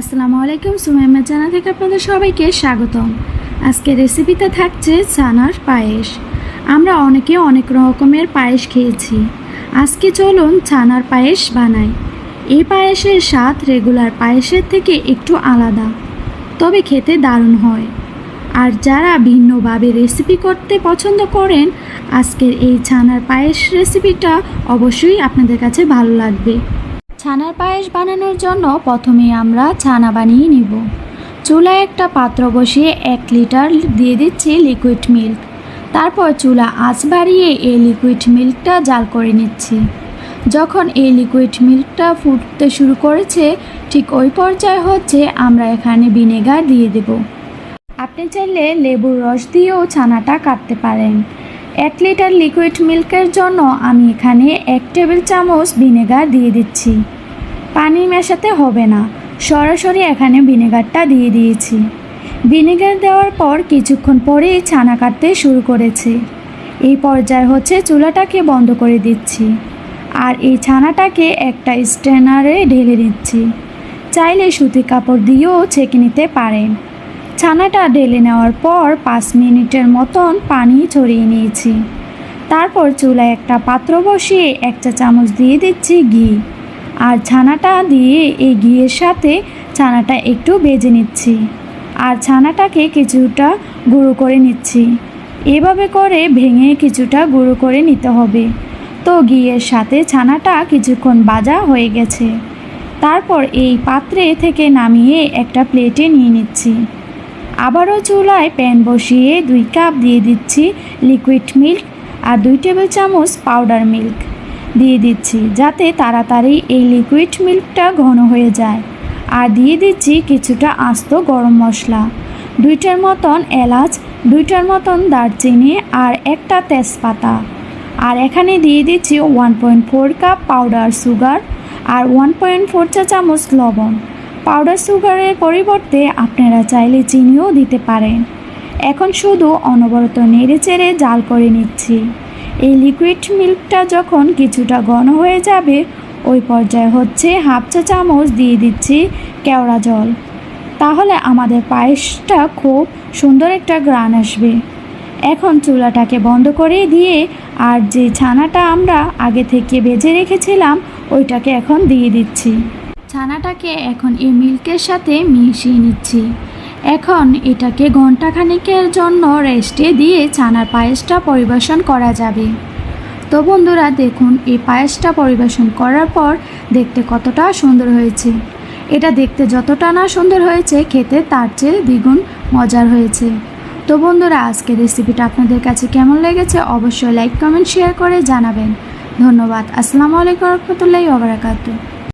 আসসালামু আলাইকুম, সুমাইমা জানা থেকে আপনাদের সবাইকে স্বাগতম। আজকে রেসিপিতে থাকছে ছানার পায়েস। আমরা অনেকে অনেক রকমের পায়েস খেয়েছি। আজকে চলুন ছানার পায়েস বানাই। এই পায়েসের স্বাদ রেগুলার পায়েসের থেকে একটু আলাদা, তবে খেতে দারুণ হয়। আর যারা ভিন্নভাবে রেসিপি করতে পছন্দ করেন, আজকের এই ছানার পায়েস রেসিপিটা অবশ্যই আপনাদের কাছে ভালো লাগবে। ছানার পায়েস বানানোর জন্য প্রথমে আমরা ছানা বানিয়ে নিব। চুলায় একটা পাত্র বসিয়ে এক লিটার দিয়ে দিচ্ছি লিকুইড মিল্ক তারপর চুলা আঁচ বাড়িয়ে এই লিকুইড মিল্কটা জাল করে নিচ্ছি। যখন এই লিকুইড মিল্কটা ফুটতে শুরু করেছে, ঠিক ওই পর্যায়ে হচ্ছে আমরা এখানে ভিনেগার দিয়ে দেব। আপনি চাইলে লেবুর রস দিয়েও ছানাটা কাটতে পারেন। এক লিটার লিকুইড মিল্কের জন্য আমি এখানে এক টেবিল চামচ ভিনেগার দিয়ে দিচ্ছি। পানি মেশাতে হবে না। সরাসরি এখানে ভিনেগারটা দিয়ে দিয়েছি। ভিনেগার দেওয়ার পর কিছুক্ষণ পরেই ছানা কাটতে শুরু করেছে। এই পর্যায়ে হচ্ছে চুলাটাকে বন্ধ করে দিচ্ছি। আর এই ছানাটাকে একটা স্ট্রেনারে ঢেলে দিচ্ছি। চাইলে সুতি কাপড় দিয়েও ছেঁকে নিতে পারেন। ছানাটা ঢেলে নেওয়ার পর পাঁচ মিনিটের মতন পানি ছড়িয়ে নিয়েছি। তারপর চুলায় একটা পাত্র বসিয়ে এক চা চামচ দিয়ে দিচ্ছি ঘি। আর ছানাটা দিয়ে এই ঘিয়ের সাথে ছানাটা একটু বেজে নিচ্ছি। আর ছানাটাকে কিছুটা গুঁড়ো করে নিচ্ছি। এভাবে করে ভেঙে কিছুটা গুঁড়ো করে নিতে হবে। তো ঘিয়ের সাথে ছানাটা কিছুক্ষণ বাজা হয়ে গেছে। তারপর এই পাত্রে থেকে নামিয়ে একটা প্লেটে নিয়ে নিচ্ছি। আবারও চুলায় প্যান বসিয়ে দুই কাপ দিয়ে দিচ্ছি লিকুইড মিল্ক আর দুই টেবিল চামচ পাউডার মিল্ক দিয়ে দিচ্ছি, যাতে তাড়াতাড়ি এই লিকুইড মিল্কটা ঘন হয়ে যায়। আর দিয়ে দিচ্ছি কিছুটা আস্ত গরম মশলা, দুইটার মতন এলাচ, দুইটার মতন দারচিনি আর একটা তেজপাতা। আর এখানে দিয়ে দিচ্ছি one point four cup powder sugar আর ওয়ান পয়েন্ট ফোর চা চামচ লবণ। পাউডার সুগারের পরিবর্তে আপনারা চাইলে চিনিও দিতে পারেন। এখন শুধু অনবরত নেড়ে চেড়ে জাল করে নিচ্ছি। এই লিকুইড মিল্কটা যখন কিছুটা ঘন হয়ে যাবে, ওই পর্যায়ে হচ্ছে হাফ চা চামচ দিয়ে দিচ্ছি কেওড়া জল। তাহলে আমাদের পায়েসটা খুব সুন্দর একটা গ্রান আসবে। এখন চুলাটাকে বন্ধ করে দিয়ে আর যে ছানাটা আমরা আগে থেকে বেজে রেখেছিলাম, ওইটাকে এখন দিয়ে দিচ্ছি। ছানাটাকে এখন এই মিল্কের সাথে মিশিয়ে নিচ্ছি। এখন এটাকে ঘন্টাখানেকের জন্য রেস্টে দিয়ে ছানার পায়েসটা পরিবেশন করা যাবে। তো বন্ধুরা, দেখুন, এই পায়েসটা পরিবেশন করার পর দেখতে কতটা সুন্দর হয়েছে। এটা দেখতে যতটা না সুন্দর হয়েছে, খেতে তার চেয়ে দ্বিগুণ মজার হয়েছে। তো বন্ধুরা, আজকের রেসিপিটা আপনাদের কাছে কেমন লেগেছে অবশ্যই লাইক, কমেন্ট, শেয়ার করে জানাবেন। ধন্যবাদ। আসসালামু আলাইকুম রহমতুল্লাহি ওবরাকাতু